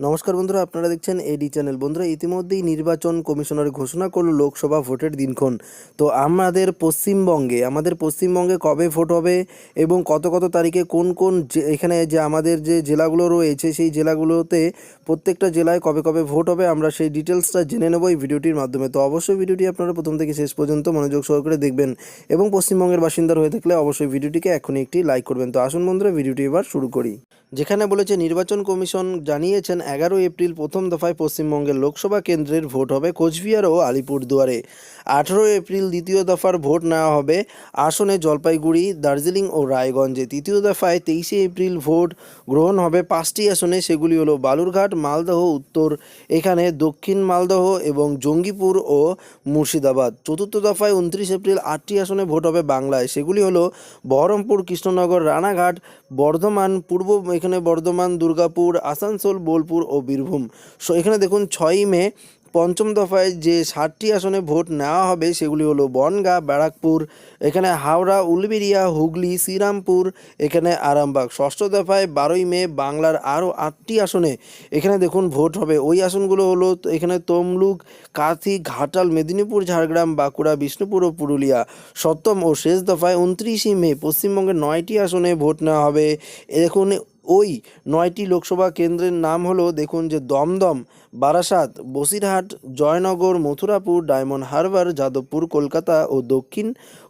নমস্কার বন্ধুরা, আপনারা দেখছেন এডি চ্যানেল বন্ধুরা, ইতিমধ্যেই নির্বাচন কমিশনার ঘোষণা করল লোকসভা ভোটের দিনক্ষণ। তো আমাদের পশ্চিমবঙ্গে আমাদের পশ্চিমবঙ্গে কবে ভোট হবে এবং কত কত তারিখে কোন কোন এখানে যে আমাদের যে জেলাগুলো রয়েছে, সেই জেলাগুলোতে প্রত্যেকটা জেলায় কবে কবে ভোট হবে, আমরা সেই ডিটেলসটা জেনে নেব এই ভিডিওটির মাধ্যমে। তো অবশ্যই ভিডিওটি আপনারা প্রথম থেকে শেষ পর্যন্ত মনোযোগ সহকারে দেখবেন এবং পশ্চিমবঙ্গের বাসিন্দার হয়ে থাকলে অবশ্যই ভিডিওটিকে এখনই একটি লাইক করবেন। তো আসুন বন্ধুরা, ভিডিওটি এবার শুরু করি। যেখানে বলেছে নির্বাচন কমিশন জানিয়েছেন এগারো এপ্রিল প্রথম দফায় পশ্চিমবঙ্গের লোকসভা কেন্দ্রের ভোট হবে কোচবিহার ও আলিপুরদুয়ারে। আঠেরো এপ্রিল দ্বিতীয় দফার ভোট নেওয়া হবে আসনে জলপাইগুড়ি, দার্জিলিং ও রায়গঞ্জে। তৃতীয় দফায় তেইশে এপ্রিল ভোট গ্রহণ হবে পাঁচটি আসনে, সেগুলি হলো বালুরঘাট, মালদহ, উত্তর, এখানে দক্ষিণ মালদহ এবং জঙ্গিপুর ও মুর্শিদাবাদ। চতুর্থ দফায় উনত্রিশ এপ্রিল আটটি আসনে ভোট হবে বাংলায়। সেগুলি হলো বহরমপুর, কৃষ্ণনগর, রানাঘাট, বর্ধমান, পূর্ব এখানে বর্ধমান, দুর্গাপুর, আসানসোল, বোলপুর ও বীরভূম। সো এখানে দেখুন ছয়ই মে, পঞ্চম দফায় যে ষাটটি আসনে ভোট নেওয়া হবে সেগুলি হলো বনগাঁ, ব্যারাকপুর, এখানে হাওড়া উলবেরিয়া হুগলি, শ্রীরামপুর, এখানে আরামবাগ। ষষ্ঠ দফায় বারোই মে বাংলার আরও আটটি আসনে এখানে দেখুন ভোট হবে। ওই আসনগুলো হলো এখানে তমলুক, কাথি, ঘাটাল, মেদিনীপুর, ঝাড়গ্রাম, বাঁকুড়া, বিষ্ণুপুর ও পুরুলিয়া। সপ্তম ও শেষ দফায় উনত্রিশে মে পশ্চিমবঙ্গের নয়টি আসনে ভোট নেওয়া হবে। দেখুন ওই নয়টি লোকসভা কেন্দ্রের নাম হলো, দেখুন যে দমদম, বারাসাত, বসিরহাট, জয়নগর, মথুরাপুর, ডায়মন্ড হারবার, যাদবপুর, কলকাতা ও দক্ষিণ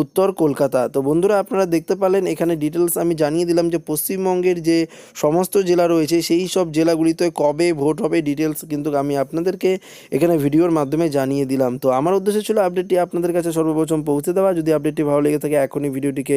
উত্তর কলকাতা। তো বন্ধুরা, আপনারা দেখতে পারলেন এখানে ডিটেলস আমি জানিয়ে দিলাম যে পশ্চিমবঙ্গের যে সমস্ত জেলা রয়েছে, সেই সব জেলাগুলিতে কবে ভোট হবে ডিটেলস কিন্তু আমি আপনাদেরকে এখানে ভিডিওর মাধ্যমে জানিয়ে দিলাম। তো আমার উদ্দেশ্য ছিল আপডেটটি আপনাদের কাছে সর্বপ্রথম পৌঁছে দেওয়া। যদি আপডেটটি ভালো লেগে থাকে, এখনই ভিডিওটিকে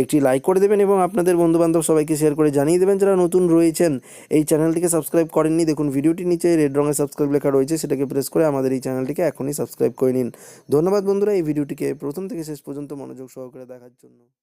একটি লাইক করে দেবেন এবং আপনাদের বন্ধুবান্ধব সবাইকে শেয়ার করে জানিয়ে দেবেন, যারা নতুন রয়েছেন, এই চ্যানেলটিকে সাবস্ক্রাইব করেননি, দেখুন ভিডিওটি নিচে রেড রঙের সাবস্ক্রাইব লেখা রয়েছে, সেটাকে প্রেস করে আমাদের এই চ্যানেলটিকে এখনই সাবস্ক্রাইব করে নিন। ধন্যবাদ বন্ধুরা, এই ভিডিওটিকে প্রথম থেকে শেষ পর্যন্ত মনোযোগ সহকারে দেখার জন্য।